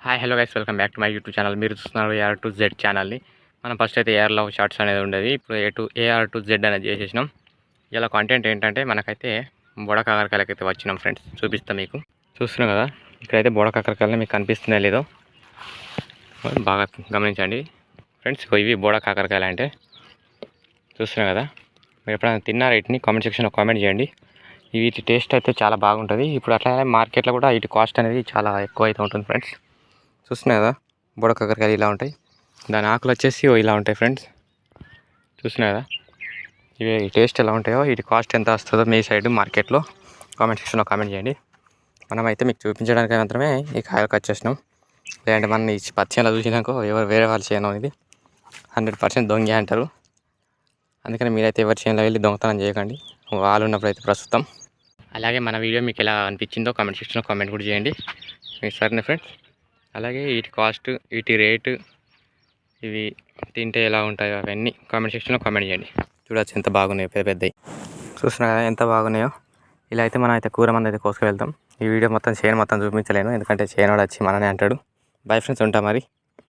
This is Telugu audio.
Hi hello guys welcome back to my YouTube channel మీరు చూస్తున్నారు ఏఆర్ టు జెడ్ ఛానల్ని మనం ఫస్ట్ అయితే ఏఆర్ లవ్ షార్ట్స్ అనేది ఉండేది. ఇప్పుడు A to AR to Z అనేది చేసేసినాం. ఇలా కంటెంట్ ఏంటంటే మనకైతే బొడ కాకరకాయలకి అయితే వచ్చినాం ఫ్రెండ్స్ చూపిస్తాం మీకు. చూస్తున్నాం కదా? ఇక్కడైతే బొడ కాకరకాయలు మీకు కనిపిస్తుందో లేదో బాగా గమనించండి. ఫ్రెండ్స్ ఇవి బొడ కాకరకాయలు అంటే. చూస్తున్నాం కదా? మీరు ఎప్పుడైనా తిన్నారా వీటిని కామెంట్ సెక్షన్లో కామెంట్ చేయండి. వీటి టేస్ట్ అయితే చాలా బాగుంటుంది. ఇప్పుడు అట్లానే మార్కెట్లో కూడా వీటి కాస్ట్ అనేది చాలా ఎక్కువ అయితే ఉంటుంది ఫ్రెండ్స్ చూస్తున్నాయి కదా బుడ కాకరకాయలు ఇలా ఉంటాయి. దాని ఆకులు వచ్చేసి ఓ ఇలా ఉంటాయి ఫ్రెండ్స్. చూస్తున్నాయి కదా ఇవి టేస్ట్ ఎలా ఉంటాయో వీటి కాస్ట్ ఎంత వస్తుందో మీ సైడ్ మార్కెట్లో కామెంట్ సెక్షన్లో కామెంట్ చేయండి. మనమైతే మీకు చూపించడానికి మాత్రమే ఈ కాయలకు వచ్చేసినాం. లేదంటే మన ఈ పచ్చలో చూసినాకో ఎవరు వేరే వాళ్ళు చేయను ఇది. హండ్రెడ్ పర్సెంట్ దొంగే అంటారు. అందుకని మీరైతే ఎవరి చేనులో వెళ్ళి దొంగతనం చేయకండి. వాళ్ళు ఉన్నప్పుడు అయితే ప్రస్తుతం. అలాగే మన వీడియో మీకు ఎలా అనిపించిందో కామెంట్ సెక్షన్లో కామెంట్ కూడా చేయండి. మీ సరేనా ఫ్రెండ్స్. అలాగే వీటి కాస్ట్ వీటి రేటు ఇవి తింటే ఎలా ఉంటాయో అవన్నీ కామెంట్ సెక్షన్లో కామెంట్ చేయండి. చూడొచ్చు ఎంత బాగున్నాయో పెద్ద పెద్దవి చూస్తున్నా కదా ఎంత బాగున్నాయో. ఇలా అయితే మనం అయితే కూర మంది అయితే కోసుకు వెళ్తాం ఈ వీడియో మొత్తం చేయను మొత్తం చూపించలేను ఎందుకంటే చేయనోడు వచ్చి మననే అంటాడు. బై ఫ్రెండ్స్ ఉంటా మరి.